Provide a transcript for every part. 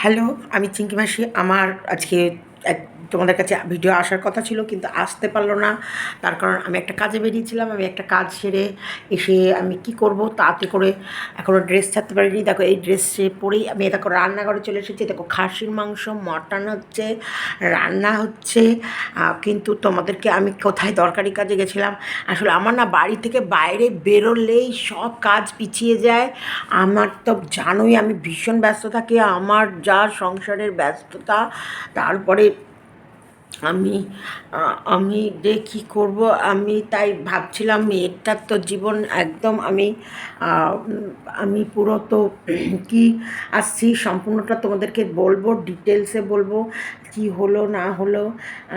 Hello আমি চিঙ্কি মাসি। আমার আজকে এক তোমাদের কাছে ভিডিও আসার কথা ছিল, কিন্তু আসতে পারল না। তার কারণ আমি একটা কাজে বেরিয়েছিলাম, আমি একটা কাজ সেরে এসে আমি কি করব তাতে করে এখনও ড্রেস ছাড়তে পারিনি। দেখো, এই ড্রেস পরেই আমি, দেখো, রান্নাঘরে চলে এসেছি, দেখো, খাসির মাংস, মটন হচ্ছে, রান্না হচ্ছে কিন্তু তোমাদেরকে আমি কোথায় দরকারি কাজে গেছিলাম? আসলে আমার না বাড়ি থেকে বাইরে বেরোলেই সব কাজ পিছিয়ে যায়। আমার তো জানোই আমি ভীষণ ব্যস্ত থাকি, আমার যা সংসারের ব্যস্ততা, তারপরে আমি আমি যে কী করব, আমি তাই ভাবছিলাম মেয়েটার তো জীবন একদম আমি আমি পুরো তো কী আসছি সম্পূর্ণটা তোমাদেরকে বলব ডিটেলসে বলব, কি হলো, না হলো।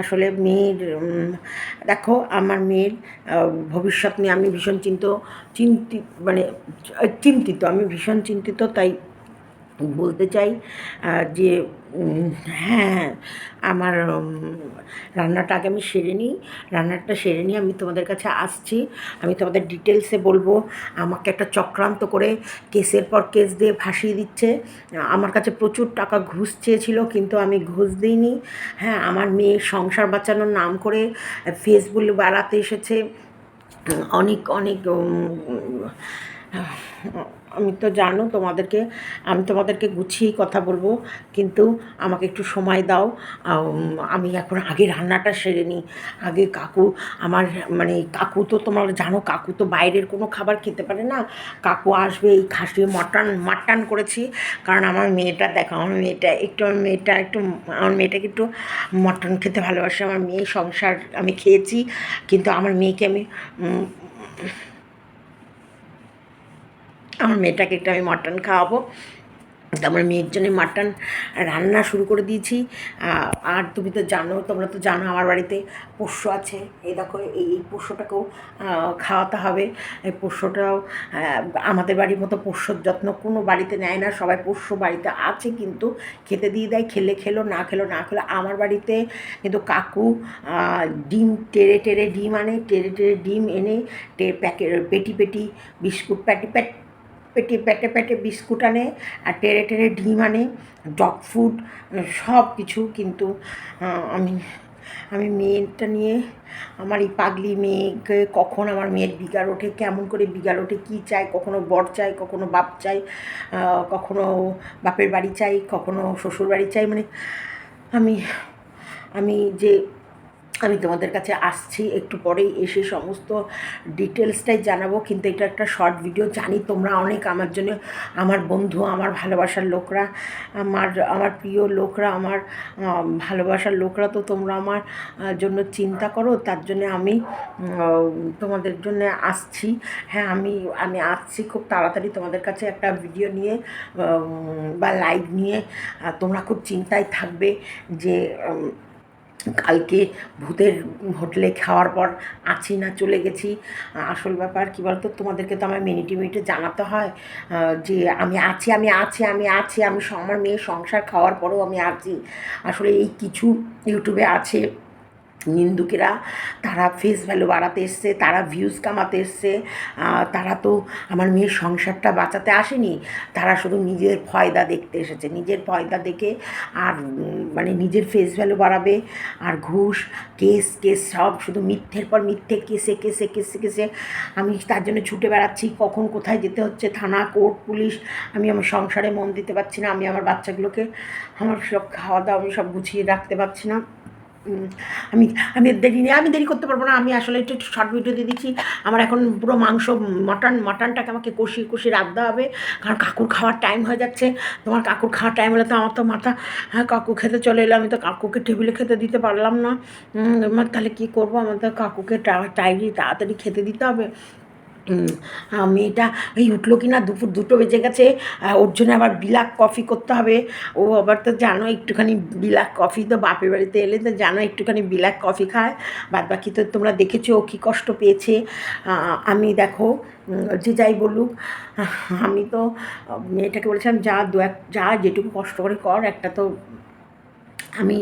আসলে মেয়ের দেখো আমার মেয়ের ভবিষ্যৎ নিয়ে আমি ভীষণ চিন্ত চিন্তিত মানে চিন্তিত, আমি ভীষণ চিন্তিত, তাই বলতে চাই যে হ্যাঁ আমার রান্নাটা আগে আমি সেরে নিই। রান্নাটা সেরে নিয়ে আমি তোমাদের কাছে আসছি। আমি তোমাদের ডিটেলসে বলব, আমাকে একটা চক্রান্ত করে কেসের পর কেস দিয়ে ভাসিয়ে দিচ্ছে। আমার কাছে প্রচুর টাকা ঘুষ চেয়েছিল, কিন্তু আমি ঘুষ দিইনি। হ্যাঁ আমার মেয়ে সংসার বাঁচানোর নাম করে ফেসবুক বাড়াতে এসেছে। অনেক অনেক আমি তো জানো তোমাদেরকে, আমি তোমাদেরকে গুছিয়েই কথা বলব, কিন্তু আমাকে একটু সময় দাও। আমি এখন আগে রান্নাটা সেরে নিই। আগে কাকু, আমার মানে কাকু তো তোমার জানো, কাকু তো বাইরের কোনো খাবার খেতে পারে না। কাকু আসবে, এই খাসি মটন, মাটন করেছি। কারণ আমার মেয়েটা, দেখো, আমার মেয়েটা একটু, আমার মেয়েটা একটু, আমার মেয়েটাকে একটু মটন খেতে ভালোবাসে। আমার মেয়ে সংসার আমি খেয়েছি, কিন্তু আমার মেয়েকে আমি আমার মেয়েটাকে একটু আমি মাটন খাওয়াবো। আমার মেয়ের জন্য মাটন রান্না শুরু করে দিয়েছি। আর তুমি তো জানো, তোমরা তো জানো আমার বাড়িতে পোষ্য আছে। এই দেখো, এই এই পোষ্যটাকেও খাওয়াতে হবে। এই পোষ্যটাও আমাদের বাড়ির মতো পোষ্যর যত্ন কোনো বাড়িতে নেয় না। সবাই পোষ্য বাড়িতে আছে কিন্তু খেতে দিয়ে দেয়। খেলে খেলো, না খেলো না খেলো। আমার বাড়িতে কিন্তু কাকু ডিম টেরে টেরে ডিম আনে, টেরে টেরে ডিম এনে, টে, প্যাকে, পেটি পেটি, বিস্কুট প্যাটি, প্যাট পেটে পেটে পেটে বিস্কুট আনে আর টেরে টেরে ডিম আনে, ডগ ফুড, সব কিছু কিন্তু আমি আমি মেয়েটা নিয়ে, আমার এই পাগলি মেয়েকে কখন আমার মেয়ের বিগার ওঠে, কেমন করে বিগার ওঠে, কী চাই কখনো বর চাই কখনো বাপ চাই কখনো বাপের বাড়ি চাই কখনো শ্বশুর বাড়ি চাই মানে আমি আমি যে আমি তোমাদের কাছে আসছি, একটু পরেই এসে সমস্ত ডিটেলসটাই জানাব, কিন্তু এটা একটা শর্ট ভিডিও, জানি তোমরা অনেক আমার জন্য, আমার বন্ধু, আমার ভালোবাসার লোকরা, আমার আমার প্রিয় লোকরা, আমার ভালোবাসার লোকরা তো তোমরা আমার জন্য চিন্তা করো, তার জন্য আমি তোমাদের জন্য আসছি। হ্যাঁ আমি আমি আসছি খুব তাড়াতাড়ি তোমাদের কাছে একটা ভিডিও নিয়ে বা লাইভ নিয়ে তোমরা খুব চিন্তায় থাকবে যে কালকে ভূতের হোটেলে খাওয়ার পর আছি না, চলে গেছি। আসল ব্যাপার কী বলতো, তোমাদেরকে তো আমার মিনিটে মিনিটে জানাতে হয় যে আমি আছি আমি আছি আমি আছি, আমি আমার মেয়ে সংসার খাওয়ার পরও আমি আছি। আসলে এই কিছু ইউটিউবে আছে নিন্দুকেরা, তারা ফেস ভ্যালু বাড়াতে এসছে, তারা ভিউজ কামাতে এসছে তারা তো আমার মেয়ের সংসারটা বাঁচাতে আসেনি, তারা শুধু নিজের ফয়দা দেখতে এসেছে। নিজের ফয়দা দেখে আর মানে নিজের ফেস ভ্যালু বাড়াবে, আর ঘুষ কেস কেস সব শুধু মিথ্যের পর মিথ্যে কেসে কেসে কেসে কেসে আমি তার জন্য ছুটে বেড়াচ্ছি, কখন কোথায় যেতে হচ্ছে, থানা কোর্ট পুলিশ আমি আমার সংসারে মন দিতে পারছি না, আমি আমার বাচ্চাগুলোকে, আমার সব খাওয়া দাওয়া আমি সব গুছিয়ে রাখতে পারছি না। আমি আমি দেরি নেই আমি দেরি করতে পারব না, আমি আসলে একটু শর্ট ভিডিও দিয়ে দিচ্ছি। আমার এখন পুরো মাংস মটন মটনটাকে আমাকে কষিয়ে কষিয়ে রাখতে হবে, কারণ কাকুর খাওয়ার টাইম হয়ে যাচ্ছে। তোমার কাকুর খাওয়ার টাইম হলে তো আমার তো মাথা হ্যাঁ কাকু খেতে চলে এলো, আমি তো কাকুকে টেবিলে খেতে দিতে পারলাম না। তাহলে কী করব? আমাদের কাকুকে টাইমলি তাড়াতাড়ি খেতে দিতে হবে। মেয়েটা এই উঠল কি না দুপুর দুটো বেজে গেছে ওর জন্য আবার বিলাক কফি করতে হবে। ও আবার তো জানো একটুখানি বিলাক কফি তো বাপের বাড়িতে এলে তো জানো একটুখানি বিলাক কফি খায়। বাদ বাকি তো তোমরা দেখেছ ও কী কষ্ট পেয়েছে। আমি দেখো যে যাই বলুক আমি তো মেয়েটাকে বলেছিলাম, যা দু এক, যা যেটুকু কষ্ট করে কর, একটা তো আমি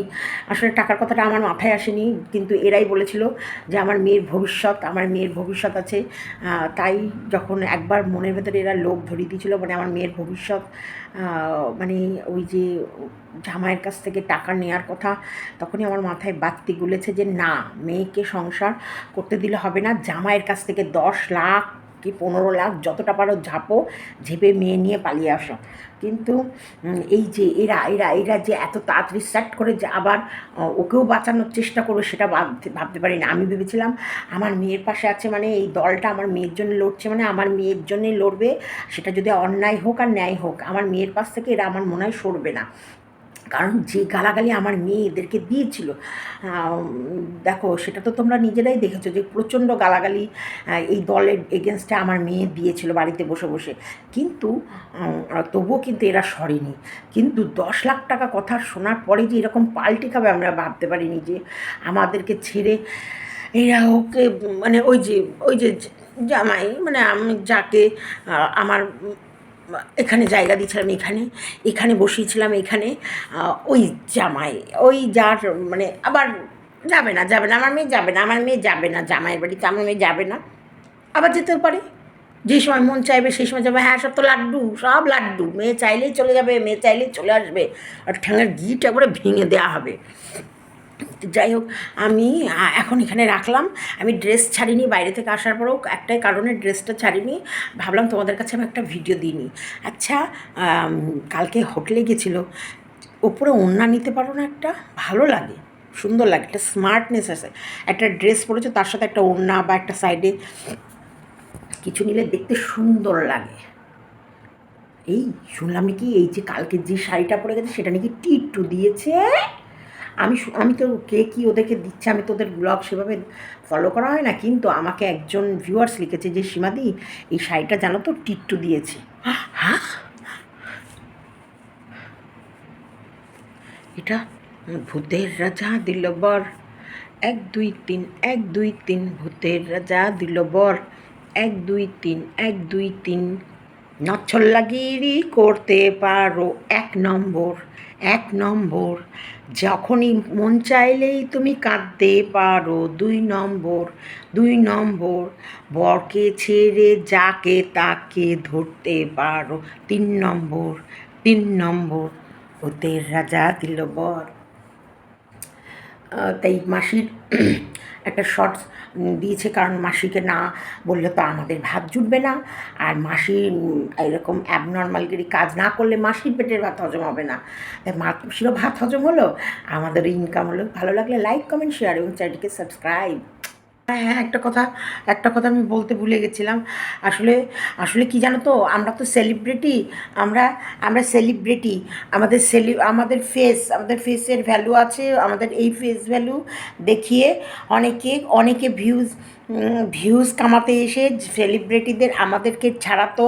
আসলে টাকার কথাটা আমার মাথায় আসেনি, কিন্তু এরাই বলেছিল যে আমার মেয়ের ভবিষ্যৎ, আমার মেয়ের ভবিষ্যৎ আছে। তাই যখন একবার মনের ভেতরে এরা লোভ ধরিয়ে দিয়েছিল মানে আমার মেয়ের ভবিষ্যৎ মানে ওই যে জামাইয়ের কাছ থেকে টাকা নেওয়ার কথা, তখনই আমার মাথায় বাতি গুলেছে যে না, মেয়েকে সংসার করতে দিলে হবে না। জামাইয়ের কাছ থেকে দশ লাখ কি পনেরো লাখ যতটা পারো ঝাঁপো, ঝেপে মেয়ে নিয়ে পালিয়ে আসো। কিন্তু এই যে এরা এরা এরা যে এত তাড়াতাড়ি স্টার্ট করে যে আবার ওকেও বাঁচানোর চেষ্টা করবে সেটা ভাবতে ভাবতে পারি না। আমি ভেবেছিলাম আমার মেয়ের পাশে আছে মানে এই দলটা আমার মেয়ের জন্য লড়ছে মানে আমার মেয়ের জন্যই লড়বে, সেটা যদি অন্যায় হোক আর ন্যায় হোক, আমার মেয়ের পাশ থেকে এরা আমার মনে হয় সরবে না। কারণ যে গালাগালি আমার মেয়ে এদেরকে দিয়েছিল দেখো সেটা তো তোমরা নিজেরাই দেখেছ যে প্রচণ্ড গালাগালি এই দলের এগেনস্টে আমার মেয়ে দিয়েছিল বাড়িতে বসে বসে। কিন্তু তবুও কিন্তু এরা সরেনি। কিন্তু দশ লাখ টাকা কথা শোনার পরে যে এরকম পাল্টি খাবে আমরা ভাবতে পারিনি যে আমাদেরকে ছেড়ে এরা ওকে মানে ওই যে ওই যে জামাই মানে আমি যাকে আমার এখানে জায়গা দিয়েছিলাম এখানে এখানে বসিয়েছিলাম এখানে ওই জামাই, ওই যার মানে আবার যাবে না যাবে না, আমার মেয়ে যাবে না, আমার মেয়ে যাবে না, জামাইয়ের বাড়িতে আমার মেয়ে যাবে না। আবার যেতেও পারে। যে সময় মন চাইবে সেই সময় যাবে হ্যাঁ সব তো লাড্ডু, সব লাড্ডু, মেয়ে চাইলেই চলে যাবে, মেয়ে চাইলেই চলে আসবে। আর ঠ্যাঙের গিট একবারে ভেঙে দেওয়া হবে। যাই হোক, আমি এখন এখানে রাখলাম। আমি ড্রেস ছাড়িনি, বাইরে থেকে আসার পরেও একটাই কারণে ড্রেসটা ছাড়িনি। ভাবলাম তোমাদের কাছে আমি একটা ভিডিও দিইনি। আচ্ছা কালকে হোটেলে গেছিল। ওপরে ওড়না নিতে পারো না একটা? ভালো লাগে, সুন্দর লাগে, একটা স্মার্টনেস আছে। একটা ড্রেস পরেছো, তার সাথে একটা ওড়না বা একটা সাইডে কিছু নিলে দেখতে সুন্দর লাগে। এই শুনলাম নাকি এই যে কালকে যে শাড়িটা পরে গেছে, সেটা নাকি টিট্টু দিয়েছে? আমি আমি তো কে কী ওদেরকে দিচ্ছে, আমি তোদের ব্লগ সেভাবে ফলো করা হয় না, কিন্তু আমাকে একজন ভিউয়ার্স লিখেছে যে, সীমাদি, এই শাড়িটা জানো তো, টিট্টু দিয়েছে। হ্যাঁ? এটা ভূতের রাজা দিল বর এক, দুই, তিন, এক, দুই, তিন, ভূতের রাজা দিল বর এক, দুই, তিন, এক, দুই, তিন। নচ্ছল্লাগিরি করতে পারো এক নম্বর এক নম্বর। যখনই মন চাইলেই তুমি কাঁদতে পারো, দুই নম্বর দুই নম্বর। বরকে ছেড়ে যাকে তাকে ধরতে পারো, তিন নম্বর তিন নম্বর। ভূতের রাজা দিল বর। তাই মাসির একটা শর্টস দিয়েছে কারণ মাসিকে না বললে তো আমাদের ভাব জুটবে না। আর মাসি এরকম অ্যাবনর্মালগিরি কাজ না করলে মাসির পেটের ভাত হজম হবে না। মাসিরও ভাত হজম হলো। আমাদের ইনকাম হলো। ভালো লাগলে লাইক কমেন্ট শেয়ার এবং চ্যানেলটিকে সাবস্ক্রাইব হ্যাঁ হ্যাঁ একটা কথা একটা কথা আমি বলতে ভুলে গেছিলাম। আসলে আসলে কি জানো তো, আমরা তো সেলিব্রিটি আমরা আমরা সেলিব্রিটি আমাদের সেলি আমাদের ফেস আমাদের ফেসের ভ্যালু আছে, আমাদের এই ফেস ভ্যালু দেখিয়ে অনেকে অনেকে ভিউজ ভিউজ কামাতে এসে সেলিব্রিটিদের আমাদেরকে ছাড়া তো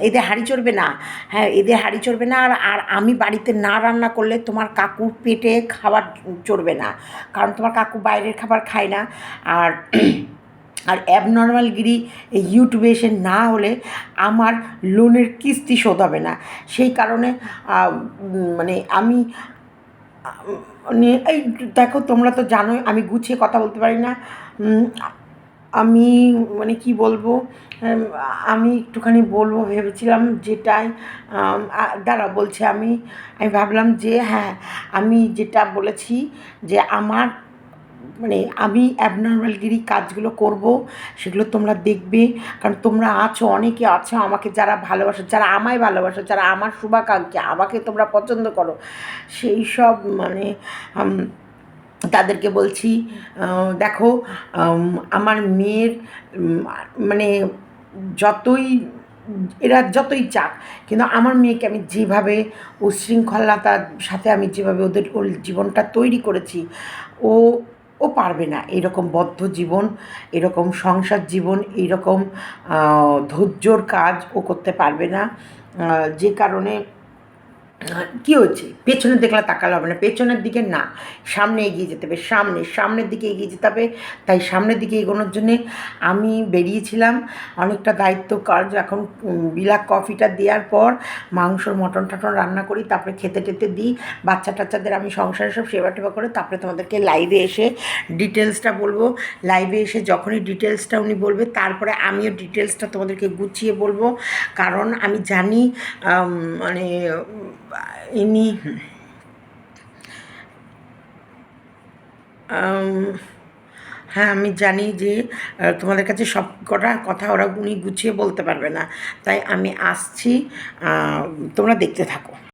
এদের হাড়ি চড়বে না। হ্যাঁ এদের হাড়ি চড়বে না। আর আর আমি বাড়িতে না রান্না করলে তোমার কাকুর পেটে খাবার চড়বে না। কারণ তোমার কাকু বাইরের খাবার খায় না। আর আর অ্যাবনর্মালগিরি ইউটিউবে এসে না হলে আমার লোনের কিস্তি শোধ হবে না। সেই কারণে মানে আমি মানে এই দেখো তোমরা তো জানোই আমি গুছিয়ে কথা বলতে পারি না। আমি মানে কি বলব আমি একটুখানি বলব, ভেবেছিলাম যেটাই দাঁড়া বলছি আমি আমি ভাবলাম যে হ্যাঁ আমি যেটা বলেছি যে আমার মানে আমি অ্যাবনর্মালগিরি কাজগুলো করব, সেগুলো তোমরা দেখবে, কারণ তোমরা আছো, অনেকে আছো আমাকে যারা ভালোবাসো, যারা আমায় ভালোবাসো, যারা আমার শুভাকাঙ্ক্ষী, আমাকে তোমরা পছন্দ করো, সেই সব মানে তাদেরকে বলছি দেখো আমার মেয়ের মানে যতই, এরা যতই চাক, কিন্তু আমার মেয়েকে আমি যেভাবে উশৃঙ্খলতার সাথে আমি যেভাবে ওদের ওর জীবনটা তৈরি করেছি, ও ও পারবে না। এরকম বদ্ধ জীবন, এরকম সংসার জীবন এইরকম ধৈর্যর কাজ ও করতে পারবে না। যে কারণে কী হচ্ছে? পেছনের দেখলে তাকালে হবে না, পেছনের দিকে না। সামনে এগিয়ে যেতে হবে, সামনে, সামনের দিকে এগিয়ে যেতে হবে। তাই সামনের দিকে এগোনোর জন্যে আমি বেরিয়েছিলাম। অনেকটা দায়িত্ব কাজ এখন বিলাক কফিটা দেওয়ার পর মাংসর, মটন টটন রান্না করি, তারপরে খেতে টেতে দিই। বাচ্চা টাচ্চাদের আমি সংসারে সব সেবা টেবা করে, তারপরে তোমাদেরকে লাইভে এসে ডিটেলসটা বলব। লাইভে এসে যখনই ডিটেলসটা উনি বলবে, তারপরে আমিও ডিটেলসটা তোমাদেরকে গুছিয়ে বলব। কারণ আমি জানি মানে ইনি আম, হ্যাঁ আমি জানি যে তোমাদের কাছে সব কটা কথা ওরা গুনি গুছিয়ে বলতে পারবে না। তাই আমি আসছি তোমরা দেখতে থাকো।